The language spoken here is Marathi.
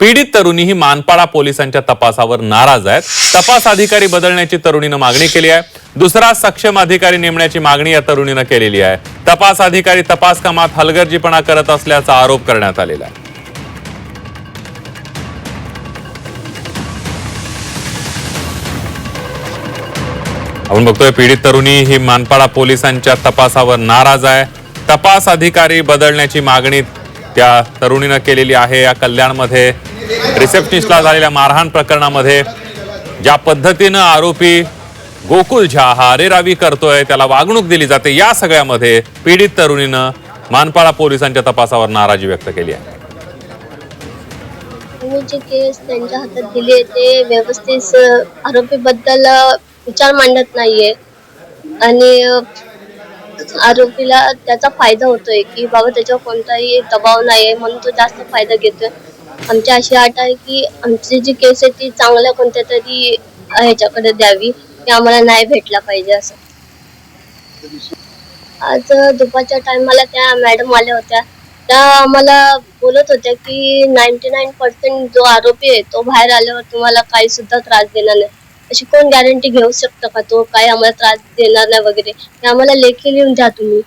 पीडित तरुणी ही मानपाडा पोलिसांच्या तपासावर नाराज आहेत. तपास अधिकारी बदलण्याची तरुणीनं मागणी केली आहे. दुसरा सक्षम अधिकारी नेमण्याची मागणी या तरुणीनं केलेली आहे. तपास अधिकारी तपास कामात हलगर्जीपणा करत असल्याचा आरोप करण्यात आलेला आहे. आपण बघतोय पीडित तरुणी ही मानपाडा पोलिसांच्या तपासावर नाराज आहे. तपास अधिकारी बदलण्याची मागणी त्या तरुणीनं केलेली आहे. या कल्याणमध्ये रिसेप्शनिस्टला झालेल्या मारहाण प्रकरणामध्ये ज्या पद्धतीनं आरोपी गोकुल झा हा अरेरावी करतोय त्याला वागणूक दिली जाते या सगळ्यामध्ये पीडित तरुणीनं मानपाडा पोलिसांच्या तपासावर नाराजी व्यक्त केली आहे. जे केस त्यांच्या हातात दिले ते व्यवस्थित आरोपीबद्दल बद्दल विचार मांडत नाहीये. आणि आरोपीला त्याचा फायदा होतोय की बाबा त्याच्यावर कोणताही दबाव नाही म्हणून तो जास्त फायदा घेतोय. आमची अशी आठ आहे की आमची जी केस आहे ती चांगल्या कोणत्या तरी ह्याच्याकडे द्यावी की आम्हाला नाही भेटला पाहिजे असं. आज दुपारच्या टायमाला त्या मॅडम आल्या होत्या. त्या आम्हाला बोलत होत्या की नाईन्टी नाईन पर्सेंट जो आरोपी आहे तो बाहेर आल्यावर तुम्हाला काही सुद्धा त्रास देणार नाही. अशी कोण गॅरंटी घेऊ शकतं का तो? काही आम्हाला त्रास देणार नाही वगैरे. आम्हाला लेखी लिहून द्या तुम्ही.